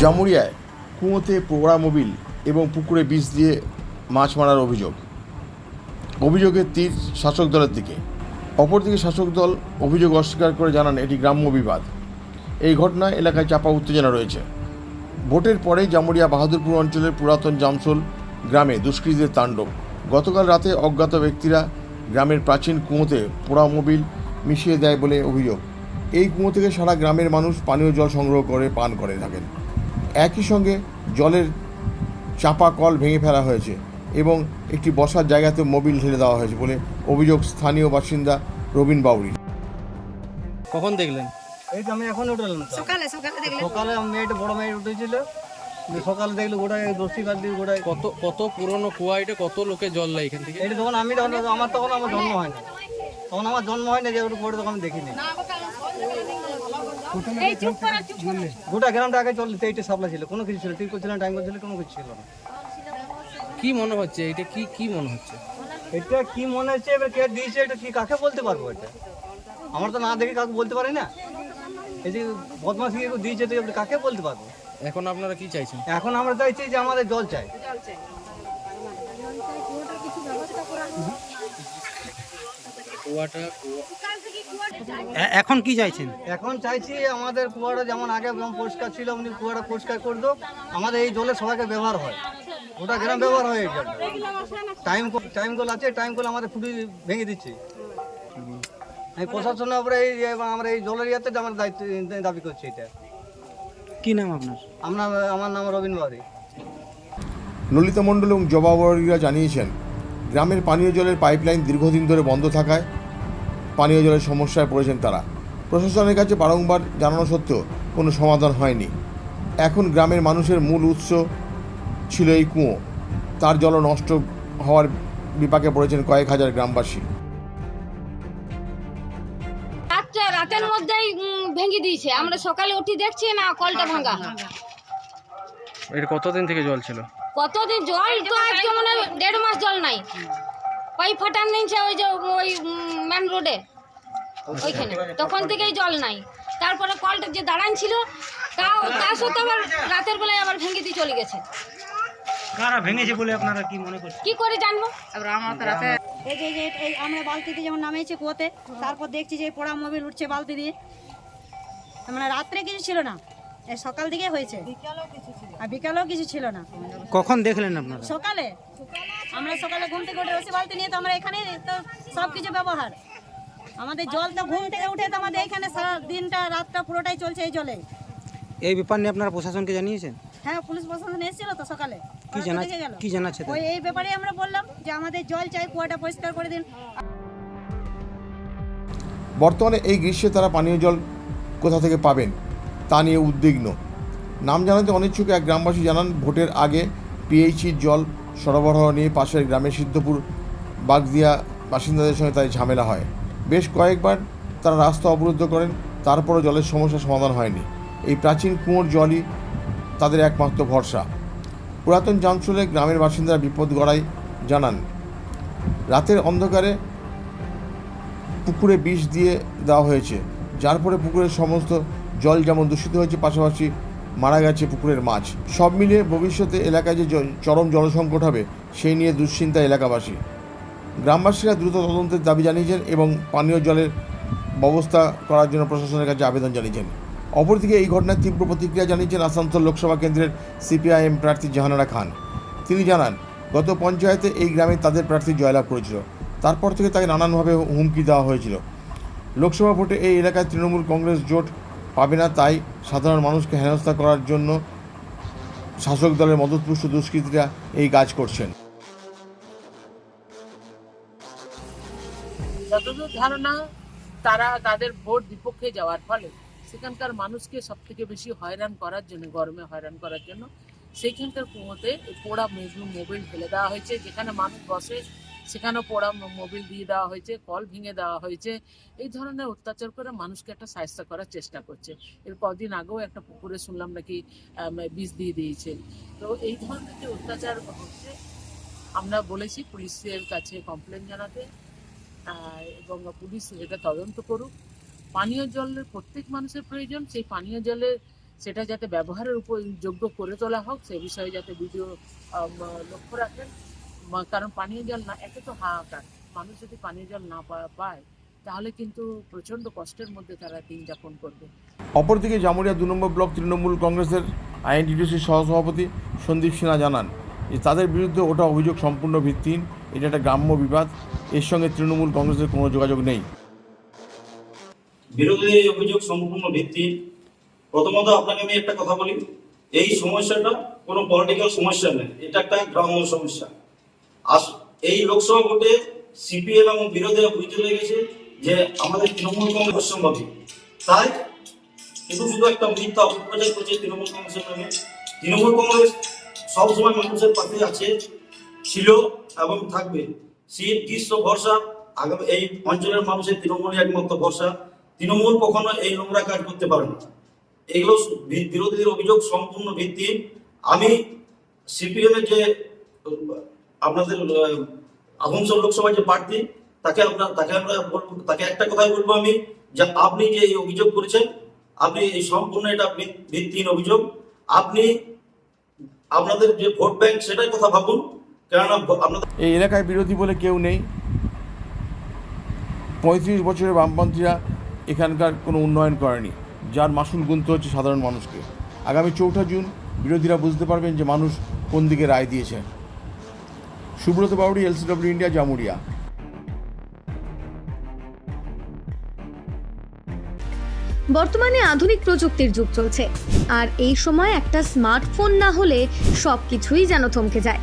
জামুরিয়ায় কুয়োতে পোড়া মোবিল এবং পুকুরে বিষ দিয়ে মাছ মারার অভিযোগ। অভিযোগের তীর শাসক দলের দিকে। অপরদিকে শাসক দল অভিযোগ অস্বীকার করে জানান, এটি গ্রাম্য বিবাদ। এই ঘটনায় এলাকায় চাপা উত্তেজনা রয়েছে। ভোটের পরে জামুরিয়া বাহাদুরপুর অঞ্চলের পুরাতন জামসোল গ্রামে দুষ্কৃতীদের তাণ্ডব। গতকাল রাতে অজ্ঞাত ব্যক্তিরা গ্রামের প্রাচীন কুঁয়োতে পোড়া মোবিল মিশিয়ে দেয় বলে অভিযোগ। এই কুঁয়ো থেকে সারা গ্রামের মানুষ পানীয় জল সংগ্রহ করে, পান করে থাকেন। একই সঙ্গে জলের চাপা কল ভেঙে ফেলা হয়েছে এবং একটি বসার জায়গাতে মোবিল ঢেলে দেওয়া হয়েছে বলে অভিযোগ স্থানীয় বাসিন্দা রবিন বাউরি কখন দেখলেন? এই তো আমি এখন উঠলাম। সকালে সকালে দেখলে সকালে আমার মেয়েটা বড় মেয়ে উঠেছিল। সকালে দেখল গোটায় কাল দিয়ে গোটায়। কত কত পুরনো কুয়া এটা? কত লোকে জল নেয় এখান থেকে? এটা তখন আমি তখন আমার তখন আমার জন্ম হয় না। তখন আমার জন্ম হয় না যে ওটা পরে তখন আমি দেখিনি। গোটা গ্রামটা আগে চলছে এইটা সাপ্লাই ছিল কোনো কিছু ছিল ঠিক করছিল টাইম করছিল কোনো কিছু ছিল না। কি মনে হচ্ছে? এটা কি কি মনে হচ্ছে? এটা কি মনে হচ্ছে? এবার কে দিয়েছে এটা কি কাকে বলতে পারব এটা? আমার তো না দেখে কাউকে বলতে পারি না। এই যে বদমাসি কেউ দিয়েছে তো কাকে বলতে পারব? এখন আপনারা কি চাইছেন? এখন আমরা চাইছি যে আমাদের জল চাই। কুয়াটা এখন কি চাইছেন? এখন চাইছি আমাদের কুয়াটা যেমন আগে পরিষ্কার ছিল উনি কুয়াটা পরিষ্কার করে দাও। আমাদের এই জলে সবাইকে ব্যবহার হয়। গোটা গ্রাম ব্যবহার হয় এই জলটা টাইম টাইম কল আছে টাইম কল আমাদের ফুটি ভেঙে দিচ্ছে। আমি প্রশাসনের উপরে এই যে আমরা এই জলের ইয়াতে আমার দায়িত্ব দাবি করছি এটা। কি নাম আপনার? আমরা আমার নাম রবীন বাড়ি ললিতা মণ্ডল এবং জবাবরীরা জানিয়েছেন গ্রামের পানীয় জলের পাইপলাইন দীর্ঘদিন ধরে বন্ধ থাকায় পানীয় জলের সমস্যায় পড়েছেন তারা। প্রশাসনের কাছে বারংবার জানানো সত্ত্বেও কোনো সমাধান হয়নি। এখন গ্রামের মানুষের মূল উৎস ছিল এই কুয়ো। তার জল নষ্ট হওয়ার বিপাকে পড়েছেন কয়েক হাজার গ্রামবাসী। রাত্রে রাতের মধ্যেই ভেঙে দিয়েছে। আমরা সকালে উঠি দেখছি না কলটা ভাঙা। এটা কতদিন থেকে জল ছিল? কতদিন? জল তো আজকে মনে দেড় মাস জল নাই। পাইপ ফাটান নিয়েছে ওই যে ওই মেন রোডে ওইখানে। তখন থেকেই জল নাই। তারপরে কলটা যে দাঁড়ান ছিল তাও তা সত্ত্বেও আবার রাতের বেলায় আবার ভেঙে দিয়ে চলে গেছে। কারা ভেঙেছে বলে আপনারা কি মনে করছেন? কি করে জানব? এই যে যে এই আমরা বালতিতে যেমন নামিয়েছি কুয়োতে তারপর দেখছি যে পোড়া মোবিল উঠছে বালতি দিয়ে। মানে রাত্রে কিছু ছিল না। এই সকাল দিকে হয়েছে। আর বিকালেও কিছু ছিল না। কখন দেখলেন আপনারা? সকালে। আমরা সকালে ঘুম থেকে উঠে রসি বালতি নিয়ে তো আমরা এখানে তো সব কিছু ব্যবহার। আমাদের জল তো ঘুম থেকে উঠে তো আমাদের এখানে সারা দিনটা রাতটা পুরোটাই চলছে এই জলে। এই ব্যাপার নিয়ে আপনারা প্রশাসনকে জানিয়েছেন? হ্যাঁ পুলিশ প্রশাসন এসেছিল তো সকালে। কি জানা কি জানাচ্ছে ওই এই ব্যাপারে আমরা বললাম যে আমাদের জল চাই কুয়াটা পরিষ্কার করে দিন। বর্তমানে এই গ্রীষ্মে তারা পানীয় জল কোথা থেকে পাবেন তা নিয়ে উদ্বিগ্ন। নাম জানাতে অনিচ্ছুক এক গ্রামবাসী জানান ভোটের আগে পিএইচির জল সরবরাহ নিয়ে পাশের গ্রামের সিদ্ধপুর বাগদিয়া বাসিন্দাদের সঙ্গে তাই ঝামেলা হয়। বেশ কয়েকবার তারা রাস্তা অবরুদ্ধ করেন, তারপরও জলের সমস্যা সমাধান হয়নি। এই প্রাচীন কুয়োর জলই তাদের একমাত্র ভরসা। পুরাতন জামসুলে গ্রামের বাসিন্দারা বিপদ গড়াই জানান, রাতের অন্ধকারে পুকুরে বিষ দিয়ে দেওয়া হয়েছে, যার ফলে পুকুরের সমস্ত জল যেমন দূষিত হয়েছে, পাশাপাশি মারা গেছে পুকুরের মাছ। সব মিলিয়ে ভবিষ্যতে এলাকায় যে চরম জলসংকট হবে, সেই নিয়ে দুশ্চিন্তা এলাকাবাসী। গ্রামবাসীরা দ্রুত তদন্তের দাবি জানিয়েছেন এবং পানীয় জলের ব্যবস্থা করার জন্য প্রশাসনের কাছে আবেদন জানিয়েছেন। অপরদিকে এই ঘটনায় তীব্র প্রতিক্রিয়া জানিয়েছেন আসানসোল লোকসভা কেন্দ্রের সিপিআইএম প্রার্থী জাহানারা খান। তিনি জানান, গত পঞ্চায়েতে এই গ্রামে তাদের প্রার্থী জয়লাভ করেছিল। তারপর থেকে তাকে নানানভাবে হুমকি দেওয়া হয়েছিল। লোকসভা ভোটে এই এলাকায় তৃণমূল কংগ্রেস জোট পাবে না, তাই সাধারণ মানুষকে হেনস্থা করার জন্য শাসক দলের মদতপুষ্ট দুষ্কৃতীরা এই কাজ করছেন। যতদূর ধারণা, তারা তাদের ভোট বিপক্ষে যাওয়ার ফলে সেখানকার মানুষকে সব থেকে বেশি হয়রান করার জন্য, গরমে হয়রান করার জন্য, সেইখানকার কুয়োতে পোড়া মোবিল ফেলে দেওয়া হয়েছে। যেখানে মানুষ বসে, সেখানেও পোড়া মোবিল দিয়ে দেওয়া হয়েছে, কল ভেঙে দেওয়া হয়েছে। এই ধরনের অত্যাচার করে মানুষকে একটা সাহায্য করার চেষ্টা করছে। এর কদিন আগেও একটা পুকুরে শুনলাম নাকি বিষ দিয়ে দিয়েছে। তো এই ধরনের যে অত্যাচার হচ্ছে, আমরা বলেছি পুলিশের কাছে কমপ্লেন জানাতে। এবং পুলিশ এটা তদন্ত করুক। পানীয় জলের প্রত্যেক মানুষের প্রয়োজন, সেই পানীয় জলের সেটা যাতে ব্যবহারের উপর যোগ্য করে তোলা হোক, সে বিষয়ে যাতে ভিডিও লক্ষ্য রাখেন। কারণ পানীয় জল না, একে তো হাহাকার। মানুষ যদি পানীয় জল না পায়, তাহলে কিন্তু প্রচণ্ড কষ্টের মধ্যে তারা দিন যাপন করবে। অপরদিকে জামুরিয়া দু নম্বর ব্লক তৃণমূল কংগ্রেসের আইএনটিডিসির সহসভাপতি সন্দীপ সিনহা জানান যে তাদের বিরুদ্ধে ওটা অভিযোগ সম্পূর্ণ ভিত্তিহীন। এটা একটা গ্রাম্য বিবাদ। এর সঙ্গে তৃণমূল কংগ্রেসের কোনো যোগাযোগ নেই। বিরোধীদের এই অভিযোগ সম্পূর্ণ ভিত্তি। প্রথমত আপনাকে আমি একটা কথা বলি, এই সমস্যাটা কোনো পলিটিক্যাল সমস্যা নেই এটা একটা গ্রাম্য সমস্যা। আস, এই লোকসভা ভোটে সিপিএম এবং বিরোধীরা বুঝতে লেগেছে যে আমাদের তৃণমূল কংগ্রেস অসম্ভবী তাই শুধু শুধু একটা মিথ্যা অপপ্রচার করছে তৃণমূল কংগ্রেসের নামে। তৃণমূল কংগ্রেস সবসময় মানুষের পাশে আছে, ছিল। এবং থাকবে। শীত গ্রীষ্ম ভরসা আগামী এই অঞ্চলের মানুষের তৃণমূলই একমাত্র ভরসা। তৃণমূল কখনো এই নোংরা কাজ করতে পারে না। এগুলো বিরোধীদের অভিযোগ সম্পূর্ণ ভিত্তিহীন আমি সিপিএম এর যে আপনাদের আহ, আসানসোল লোকসভার যে প্রার্থী তাকে আমরা তাকে আমরা বলব তাকে একটা কথাই বলব আমি যে আপনি যে এই অভিযোগ করেছেন আপনি এই সম্পূর্ণ এটা ভিত- ভিত্তিহীন অভিযোগ। আপনি আপনাদের যে ভোট ব্যাংক সেটাই কথা ভাবুন। কেননা এই এলাকায় বিরোধী বলে কেউ নেই। পঁয়ত্রিশ বছরের বামপন্থীরা এখানকার কোনো উন্নয়ন করেনি। যার মাসুল গুনতে হচ্ছে সাধারণ মানুষকে। আগামী চৌঠা জুন বিরোধীরা বুঝতে পারবেন যে মানুষ কোন দিকে রায় দিয়েছে সুব্রত বাউরি এলসিডব্লিউ ইন্ডিয়া জামুরিয়া। বর্তমানে আধুনিক প্রযুক্তির যুগ চলছে। আর এই সময় একটা স্মার্টফোন না হলে সব কিছুই যেন থমকে যায়।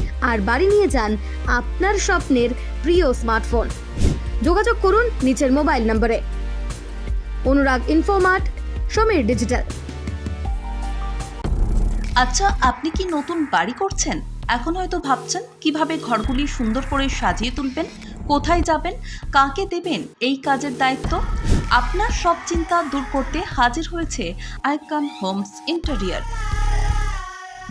আর বাড়ি নিয়ে যান আপনার স্বপ্নের প্রিয় স্মার্টফোন। যোগাযোগ করুন নিচের মোবাইল নম্বরে। অনুরাগ ইনফোমার্ট সমীর ডিজিটাল আচ্ছা আপনি কি নতুন বাড়ি করছেন? এখন হয়তো ভাবছেন, কীভাবে ঘরগুলি সুন্দর করে সাজিয়ে তুলবেন? কোথায় যাবেন? কাকে দেবেন? এই কাজের দায়িত্ব? আপনার সব চিন্তা দূর করতে হাজির হয়েছে Icon Homes interior.